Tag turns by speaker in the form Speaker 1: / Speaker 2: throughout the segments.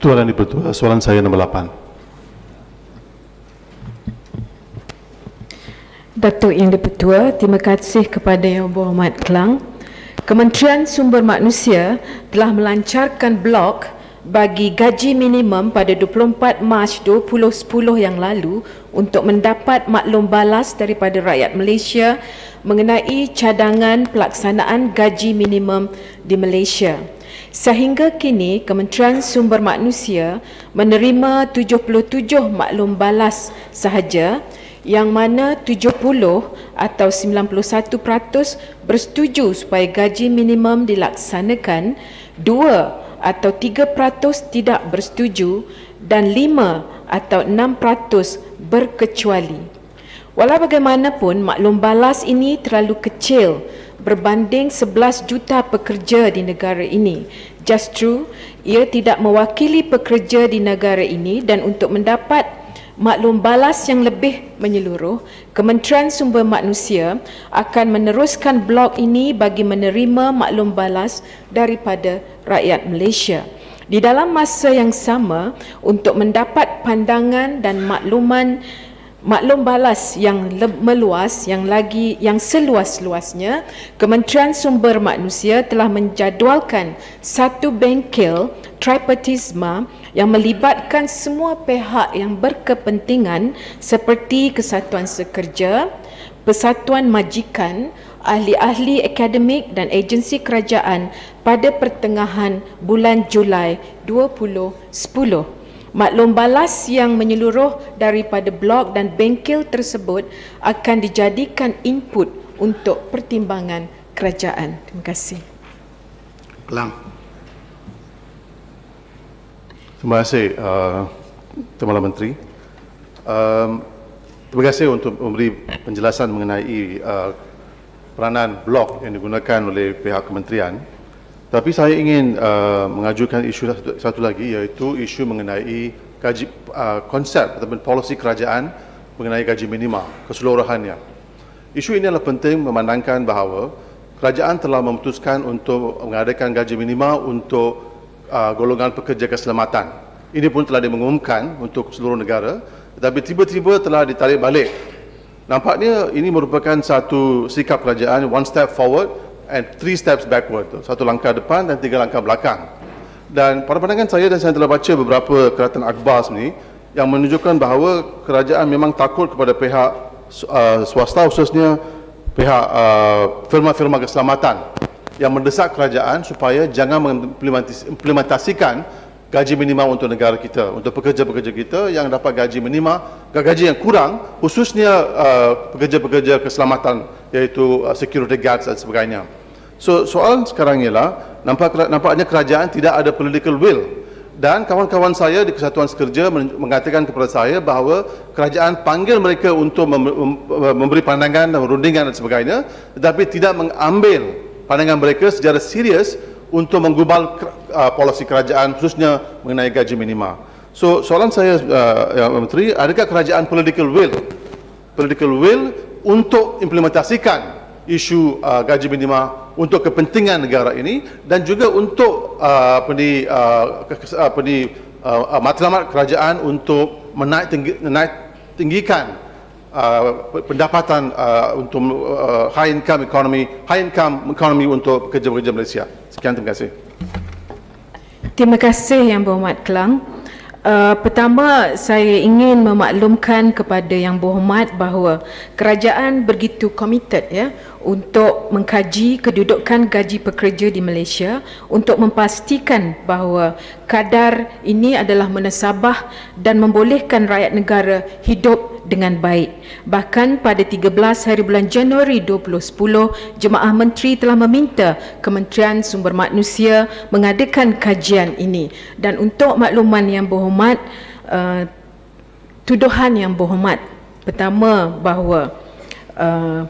Speaker 1: Tuan Yang Dipertua, soalan saya nombor 8.
Speaker 2: Datuk Yang Dipertua, terima kasih kepada Yang Berhormat Kelang. Kementerian Sumber Manusia telah melancarkan blok bagi gaji minimum pada 24 Mac 2010 yang lalu untuk mendapat maklum balas daripada rakyat Malaysia mengenai cadangan pelaksanaan gaji minimum di Malaysia. Sehingga kini Kementerian Sumber Manusia menerima 77 maklum balas sahaja yang mana 70 atau 91% bersetuju supaya gaji minimum dilaksanakan, 2 atau 3% tidak bersetuju dan 5 atau 6% berkecuali. Walau bagaimanapun maklum balas ini terlalu kecil berbanding 11 juta pekerja di negara ini. Just true, ia tidak mewakili pekerja di negara ini dan untuk mendapat maklum balas yang lebih menyeluruh, Kementerian Sumber Manusia akan meneruskan blok ini bagi menerima maklum balas daripada rakyat Malaysia. Di dalam masa yang sama, untuk mendapat pandangan dan makluman maklum balas yang meluas yang lagi yang seluas-luasnya Kementerian Sumber Manusia telah menjadualkan satu bengkel tripartisme yang melibatkan semua pihak yang berkepentingan seperti Kesatuan Sekerja, Persatuan Majikan, ahli-ahli akademik dan agensi kerajaan pada pertengahan bulan Julai 2010. Maklum balas yang menyeluruh daripada blog dan bengkel tersebut akan dijadikan input untuk pertimbangan kerajaan. Terima kasih.
Speaker 3: Kelang.
Speaker 1: Terima kasih, uh, Tuan Menteri. Um, terima kasih untuk memberi penjelasan mengenai uh, peranan blog yang digunakan oleh pihak kementerian. Tapi saya ingin uh, mengajukan isu satu, satu lagi iaitu isu mengenai gaji uh, konsep ataupun polisi kerajaan mengenai gaji minima keseluruhannya. Isu ini adalah penting memandangkan bahawa kerajaan telah memutuskan untuk mengadakan gaji minima untuk uh, golongan pekerja keselamatan. Ini pun telah dimengumumkan untuk seluruh negara tetapi tiba-tiba telah ditarik balik. Nampaknya ini merupakan satu sikap kerajaan one step forward and three steps backward. Satu langkah depan dan tiga langkah belakang. Dan pada pandangan saya dan saya telah baca beberapa keratan akhbar ni yang menunjukkan bahawa kerajaan memang takut kepada pihak uh, swasta khususnya pihak uh, firma-firma keselamatan yang mendesak kerajaan supaya jangan mengimplementasikan gaji minima untuk negara kita, untuk pekerja-pekerja kita yang dapat gaji minima, gaji yang kurang, khususnya uh, pekerja-pekerja keselamatan iaitu uh, security guards dan sebagainya. So soalan sekarang ialah nampak nampaknya kerajaan tidak ada political will dan kawan-kawan saya di Kesatuan Sekerja mengatakan kepada saya bahawa kerajaan panggil mereka untuk memberi pandangan dan rundingan dan sebagainya tetapi tidak mengambil pandangan mereka secara serius untuk menggubal uh, polisi kerajaan khususnya mengenai gaji minima. So soalan saya uh, ya, Menteri, adakah kerajaan political will political will untuk implementasikan isu uh, gaji minima untuk kepentingan negara ini dan juga untuk uh, apa ni uh, apa ni uh, uh, matlamat kerajaan untuk menaik tinggi, menaik tinggikan uh, pendapatan uh, untuk uh, high income economy high income economy untuk pekerja-pekerja Malaysia. Sekian terima kasih.
Speaker 2: Terima kasih yang berhormat Kelang. Uh, pertama saya ingin memaklumkan kepada yang berhormat bahawa kerajaan begitu committed ya untuk mengkaji kedudukan gaji pekerja di Malaysia untuk memastikan bahawa kadar ini adalah menasabah dan membolehkan rakyat negara hidup dengan baik. Bahkan pada 13 hari bulan Januari 2010, Jemaah Menteri telah meminta Kementerian Sumber Manusia mengadakan kajian ini. Dan untuk makluman yang berhormat, uh, tuduhan yang berhormat, pertama bahawa uh,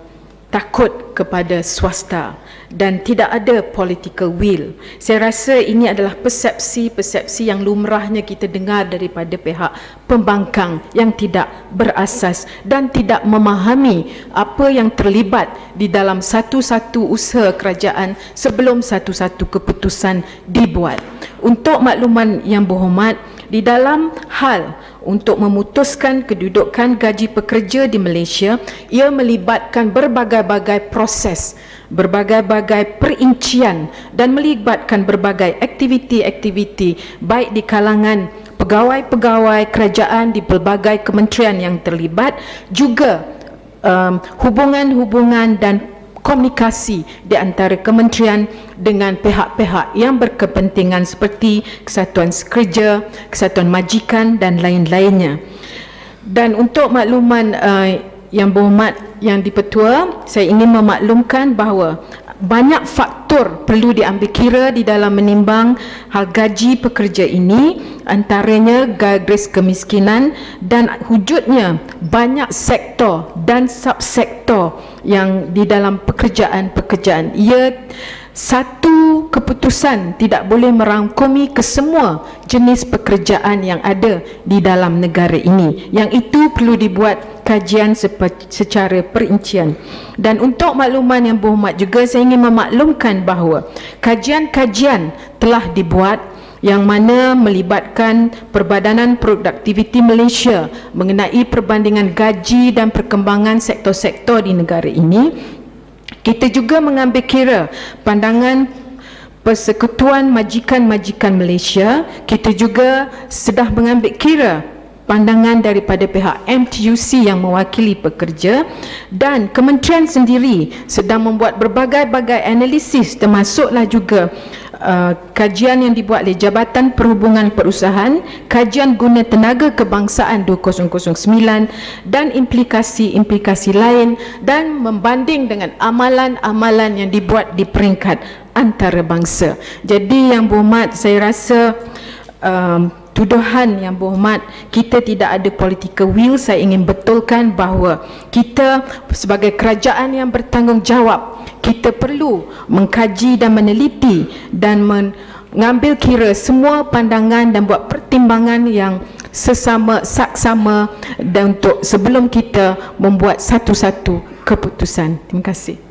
Speaker 2: takut kepada swasta dan tidak ada political will. Saya rasa ini adalah persepsi-persepsi yang lumrahnya kita dengar daripada pihak pembangkang yang tidak berasas dan tidak memahami apa yang terlibat di dalam satu-satu usaha kerajaan sebelum satu-satu keputusan dibuat. Untuk makluman yang berhormat, di dalam hal untuk memutuskan kedudukan gaji pekerja di Malaysia, ia melibatkan berbagai-bagai proses, berbagai-bagai perincian dan melibatkan berbagai aktiviti-aktiviti baik di kalangan pegawai-pegawai kerajaan di pelbagai kementerian yang terlibat juga um, hubungan-hubungan dan komunikasi di antara kementerian dengan pihak-pihak yang berkepentingan seperti Kesatuan Kerja, Kesatuan Majikan dan lain-lainnya. Dan untuk makluman uh, yang berhormat yang dipertua, saya ingin memaklumkan bahawa banyak faktor perlu diambil kira di dalam menimbang hal gaji pekerja ini antaranya garis kemiskinan dan wujudnya banyak sektor dan subsektor yang di dalam pekerjaan-pekerjaan. Ia satu keputusan tidak boleh merangkumi kesemua jenis pekerjaan yang ada di dalam negara ini. Yang itu perlu dibuat kajian secara perincian. Dan untuk makluman yang berhormat juga saya ingin memaklumkan bahawa kajian-kajian telah dibuat yang mana melibatkan Perbadanan Produktiviti Malaysia mengenai perbandingan gaji dan perkembangan sektor-sektor di negara ini kita juga mengambil kira pandangan Persekutuan Majikan-Majikan Malaysia. Kita juga sedang mengambil kira pandangan daripada pihak MTUC yang mewakili pekerja dan kementerian sendiri sedang membuat berbagai-bagai analisis termasuklah juga Uh, kajian yang dibuat oleh Jabatan Perhubungan Perusahaan, kajian guna tenaga kebangsaan 2009 dan implikasi-implikasi lain dan membanding dengan amalan-amalan yang dibuat di peringkat antarabangsa. Jadi yang berhormat saya rasa um, tuduhan yang berhormat kita tidak ada political will saya ingin betulkan bahawa kita sebagai kerajaan yang bertanggungjawab kita perlu mengkaji dan meneliti dan mengambil kira semua pandangan dan buat pertimbangan yang sesama saksama dan untuk sebelum kita membuat satu-satu keputusan. Terima kasih